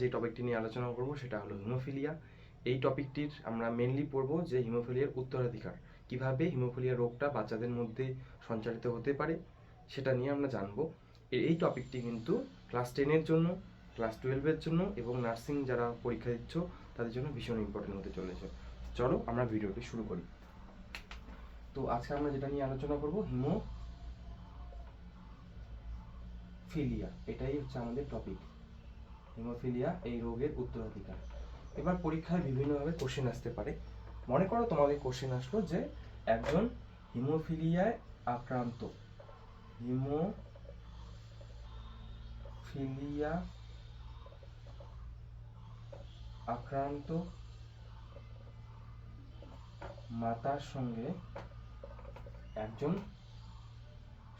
যে টপিকটি নিয়ে আলোচনা করব সেটা হলো হিমোফিলিয়া এই টপিকটির আমরা মেনলি পড়ব যে হিমোফিলিয়ার উত্তরাধিকার। কীভাবে হিমোফিলিয়া রোগটা বাচ্চাদের মধ্যে সঞ্চারিত হতে পারে সেটা নিয়ে আমরা জানব। এই টপিকটি কিন্তু ক্লাস টেনের জন্য ক্লাস টুয়েলভের জন্য এবং নার্সিং যারা পরীক্ষা দিচ্ছ, তাদের জন্য ভীষণ ইম্পর্টেন্ট হতে চলেছে। চলো আমরা ভিডিওটি শুরু করি। তো আজকে আমরা যেটা নিয়ে আলোচনা করব হিমো ফিলিয়া এটাই হচ্ছে আমাদের টপিক হিমোফিলিয়া এই রোগের উত্তরাধিকার। এবার পরীক্ষায় বিভিন্নভাবে কোশ্চেন আসতে পারে। মনে করো তোমাদের কোশ্চেন আসলো যে একজন হিমোফিলিয়ায় আক্রান্ত। হিমোফিলিয়া আক্রান্ত মাতার সঙ্গে একজন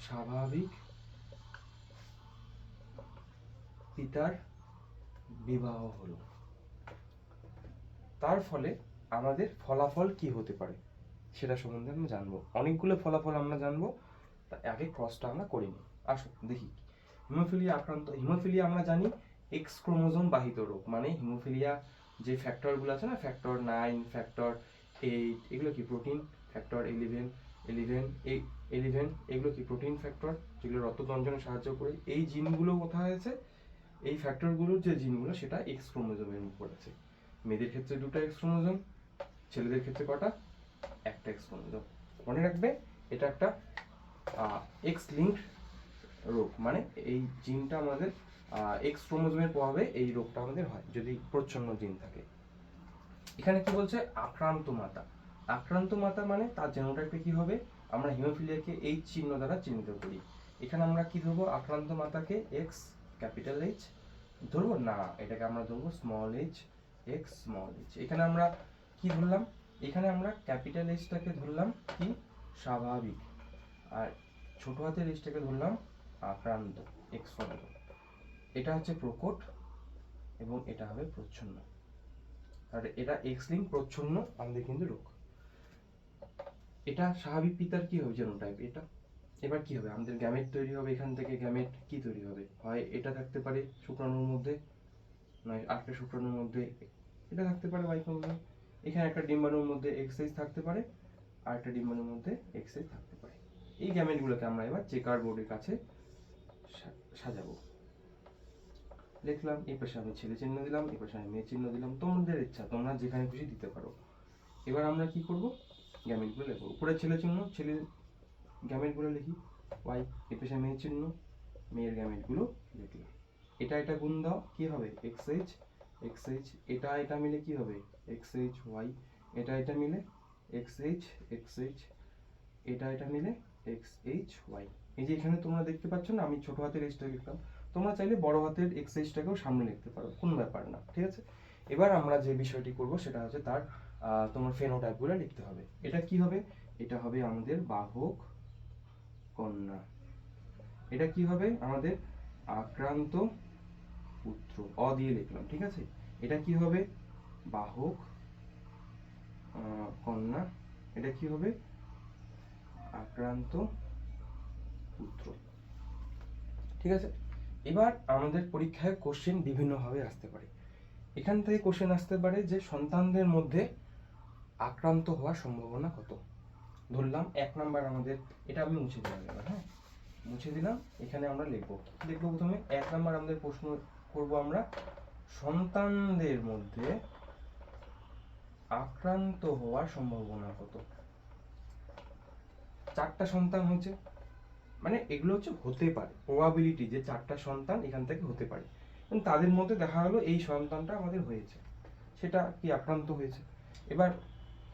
স্বাভাবিক পিতার বিবাহ হলো। তার ফলে আমাদের ফলাফল কি হতে পারে সেটা সম্বন্ধে আমরা জানব। অনেকগুলো ফলাফল আমরা জানব আগে ক্রসটা আমরা করে নিই আসো, দেখি। হিমোফিলিয়া আক্রান্ত, হিমোফিলিয়া আমরা জানি এক্স ক্রোমোজোম বাহিত রোগ মানে হিমোফিলিয়া যে ফ্যাক্টরগুলো আছে না ফ্যাক্টর নাইন ফ্যাক্টর এইট এগুলো কি protein factor eleven eleven eleven এগুলো কি প্রোটিন ফ্যাক্টর যেগুলো রক্ত রক্তদঞ্জনে সাহায্য করে। এই জিনগুলো কোথায় আছে? এই ফ্যাক্টরগুলোর যে জিনগুলো সেটা এক্স ক্রোমোজোমের উপর আছে। মেয়েদের ক্ষেত্রে দুটো এক্স ক্রোমোজোম ছেলেদের ক্ষেত্রে কটা? একটা এক্স ক্রোমোজোম মনে রাখবে, এটা একটা এক্স লিঙ্ক রোগ। মানে এই জিনটা আমাদের এক্স ক্রোমোজোমের প্রভাবে এই রোগটা আমাদের হয়, যদি প্রচ্ছন্ন জিন থাকে। এখানে কি বলছে? আক্রান্ত মাতা। আক্রান্ত মাতা মানে তার জেনোটাইপে কি হবে? আমরা হিমোফিলিয়াকে এই চিহ্ন দ্বারা চিহ্নিত করি। এখানে আমরা কি ধরবো? আক্রান্ত মাতাকে এক্স ক্যাপিটাল এইচ ধরবো? না, এটাকে আমরা ধরবো small h x small h এখানে আমরা কি ধরলাম? এখানে আমরা ক্যাপিটাল এইচটাকে ধরলাম কি? স্বাভাবিক। আর ছোট হাতের এইচটাকে ধরলাম আক্রান্ত এক্স এটা হচ্ছে প্রকট এবং এটা হবে প্রচ্ছন্ন। আর এটা এক্স প্রচ্ছন্ন, আমাদের কিন্তু রোগ। এটা স্বাভাবিক পিতার কি হবে জেনোটাইপ এটা এবার কি হবে? আমাদের গ্যামেট তৈরি হবে এখান থেকে গ্যামেট কি তৈরি হবে? হয় এটা থাকতে পারে শুক্রাণুর মধ্যে, নয়, আরেকটা শুক্রাণুর মধ্যে, এটা থাকতে পারে ক্রোমোজোম এখানে একটা ডিম্বাণুর মধ্যে এক্সাইজ থাকতে পারে আর একটা ডিম্বাণুর মধ্যে এক্সাইজ থাকতে পারে। এই গ্যামেটগুলোকে আমরা এবার চেকার বোর্ডের কাছে সাজাবো। লিখলাম এই পাশে আমি ছেলে চিহ্ন দিলাম এই পাশে আমি মেয়ে চিহ্ন দিলাম। তোমাদের ইচ্ছা, তোমরা যেখানে খুশি দিতে পারো। এবার আমরা কি করব? গ্যামেটগুলো লিখব উপরে ছেলে চিহ্ন, ছেলে গ্যামেটগুলো লিখি। ওয়াই এ পেশে মেয়ের চিহ্ন, মেয়ের গ্যামেটগুলো লিখলাম। এটা এটা গুণ দাও, কি হবে? এক্স এইচ এক্স এইচ এটা এটা মিলে কি হবে? এক্স এইচ ওয়াই এটা এটা মিলে এক্স এইচ এক্স এইচ এটা এটা মিলে এক্স এইচ ওয়াই এই যে এখানে তোমরা দেখতে পাচ্ছ না, আমি ছোট হাতের এইচটা লিখলাম। তোমরা চাইলে বড় হাতের এক্স এইচটাকেও সামনে লিখতে পারো, কোনো ব্যাপার না, ঠিক আছে? এবার আমরা যে বিষয়টি করব, সেটা হচ্ছে তার তোমার ফেনোটাইপগুলো লিখতে হবে। এটা কি হবে? এটা হবে আমাদের বাহক কন্যা। এটা কি হবে? আমাদের আক্রান্ত পুত্র। অ দিয়ে লিখলাম, ঠিক আছে? এটা কি হবে? বাহক কন্যা। এটা কি হবে? আক্রান্ত পুত্র। ঠিক আছে? এবার আমাদের পরীক্ষায় কোশ্চেন বিভিন্নভাবে আসতে পারে। এখান থেকে কোশ্চেন আসতে পারে যে সন্তানদের মধ্যে আক্রান্ত হওয়ার সম্ভাবনা কত? ধরলাম, এক নাম্বার আমাদের, এটা আমি মুছে দিলাম এবার হ্যাঁ? মুছে দিলাম, এখানে আমরা লিখব। লিখব প্রথমে, এক নাম্বার আমাদের প্রশ্ন করব আমরা, সন্তানদের মধ্যে আক্রান্ত হওয়ার সম্ভাবনা কত? চারটা সন্তান হয়েছে। মানে এগুলো হচ্ছে হতে পারে প্রবাবিলিটি যে চারটা সন্তান এখান থেকে হতে পারে। তাদের মধ্যে দেখা গেলো এই সন্তানটা আমাদের হয়েছে, সেটা কি আক্রান্ত হয়েছে? এবার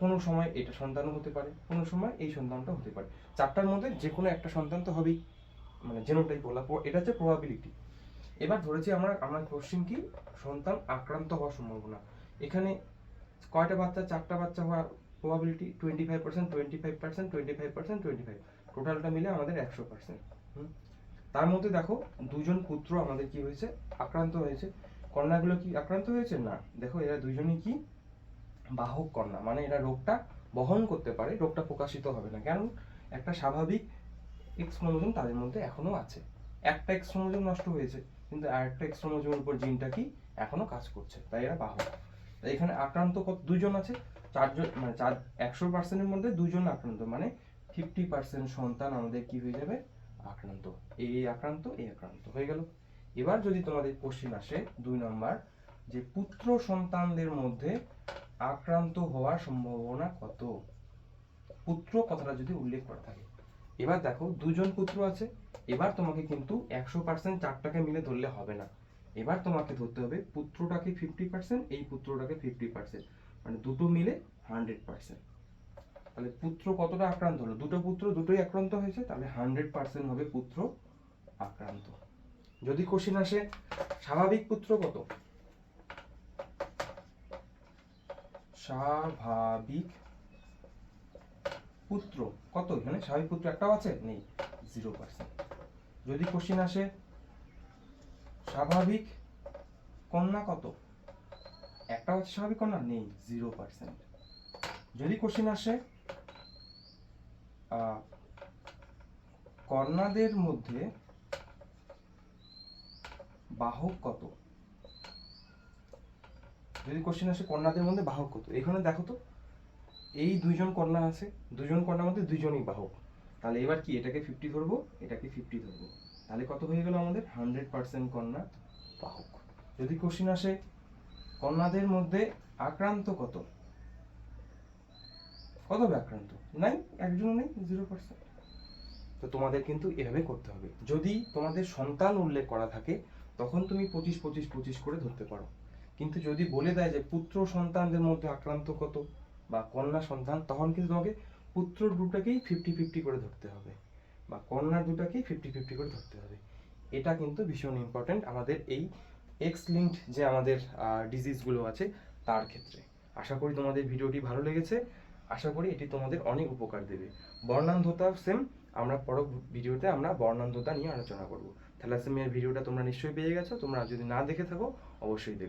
কোনো সময় এটা সন্তানও হতে পারে, কোনো সময় এই সন্তানটা হতে পারে। চারটার মধ্যে যে কোনো একটা সন্তান তো হবেই মানে জেনোটাইপ বলা এটা হচ্ছে প্রবাবিলিটি এবার ধরেছি আমরা, আমার কোশ্চিন কি, সন্তান আক্রান্ত হওয়ার সম্ভাবনা। এখানে কয়টা বাচ্চা, চারটা বাচ্চা হওয়ার probability twenty five percent twenty five percent twenty five percent twenty five টোটালটা মিলে আমাদের একশো পার্সেন্ট তার মধ্যে দেখো, দুজন পুত্র আমাদের কি হয়েছে? আক্রান্ত হয়েছে। কন্যাগুলো কি আক্রান্ত হয়েছে? না। দেখো, এরা দুজনই কি বাহক কন্যা মানে এরা রোগটা বহন করতে পারে, রোগটা প্রকাশিত হবে না। কারণ একটা স্বাভাবিক এক্স ক্রোমোজোম তাদের মধ্যে এখনও আছে। একটা এক্স ক্রোমোজোম নষ্ট হয়েছে, কিন্তু আরেকটা এক্স ক্রোমোজোমের উপর জিনটা কি এখনও কাজ করছে, তাই এরা বাহক। তাই এখানে আক্রান্ত কত, দুজন আছে? চারজন মানে চার, একশো পার্সেন্টের মধ্যে দুজন আক্রান্ত মানে ফিফটি পার্সেন্ট সন্তান আমাদের কি হয়ে যাবে? আক্রান্ত। এই এই আক্রান্ত এই আক্রান্ত, হয়ে গেল। এবার যদি তোমাদের কোশ্চেন আসে, দুই নম্বর, যে পুত্র সন্তানদের মধ্যে আক্রান্ত হওয়ার সম্ভাবনা কত? পুত্র কথাটা যদি উল্লেখ করা থাকে। এবার দেখো, দুজন পুত্র আছে। এবার তোমাকে কিন্তু একশো পার্সেন্ট চারটাকে মিলে ধরলে হবে না। এবার তোমাকে ধরতে হবে, পুত্রটাকে ফিফটি পার্সেন্ট এই পুত্রটাকে ফিফটি পার্সেন্ট মানে দুটো মিলে হান্ড্রেড পার্সেন্ট তাহলে পুত্র কতটা আক্রান্ত হলো? দুটো পুত্র দুটোই আক্রান্ত হয়েছে, তাহলে হান্ড্রেড পার্সেন্ট হবে পুত্র আক্রান্ত। যদি কোশ্চিন আসে, স্বাভাবিক পুত্র কত? স্বাভাবিক পুত্র। কত? এখানে স্বাভাবিক পুত্র একটাও আছে? নেই। জিরো পার্সেন্ট যদি কোশ্চিন আসে, স্বাভাবিক কন্যা কত? একটা হচ্ছে স্বাভাবিক কন্যা? নেই। জিরো পার্সেন্ট যদি কোশ্চিন আসে কন্যাদের মধ্যে বাহক কত? যদি কোশ্চেন আসে কন্যাদের মধ্যে বাহক কত এখানে দেখো তো, এই দুইজন কন্যা আছে দুজন কন্যার মধ্যে দুইজনই বাহক। তাহলে এবার কি, এটাকে ফিফটি ধরবো? এটাকে ফিফটি ধরবো। তাহলে কত হয়ে গেল আমাদের? হান্ড্রেড পার্সেন্ট কন্যা বাহক। যদি কোশ্চেন আসে, কন্যাদের মধ্যে আক্রান্ত কত? কত হবে আক্রান্ত? নাই একজন নেই জিরো পার্সেন্ট তো তোমাদের কিন্তু এভাবে করতে হবে। যদি তোমাদের সন্তান উল্লেখ করা থাকে, তখন তুমি পঁচিশ পঁচিশ পঁচিশ করে ধরতে পারো। কিন্তু যদি বলে দেয় যে পুত্র সন্তানদের মধ্যে আক্রান্ত কত বা কন্যা সন্তান, তখন কিন্তু তোমাকে পুত্র দুটাকেই ফিফটি ফিফটি করে ধরতে হবে বা কন্যা দুটাকেই ফিফটি ফিফটি করে ধরতে হবে। এটা কিন্তু ভীষণ ইম্পর্টেন্ট আমাদের এই এক্স লিঙ্কড যে আমাদের ডিজিজগুলো আছে তার ক্ষেত্রে। আশা করি তোমাদের ভিডিওটি ভালো লেগেছে। আশা করি এটি তোমাদের অনেক উপকার দেবে। বর্ণান্ধতা সেম আমরা পর ভিডিওতে আমরা বর্ণান্ধতা নিয়ে আলোচনা করব। থ্যালাসেমিয়ার ভিডিওটা তোমরা নিশ্চয়ই পেয়ে গেছো। তোমরা যদি না দেখে থাকো, অবশ্যই দেখো।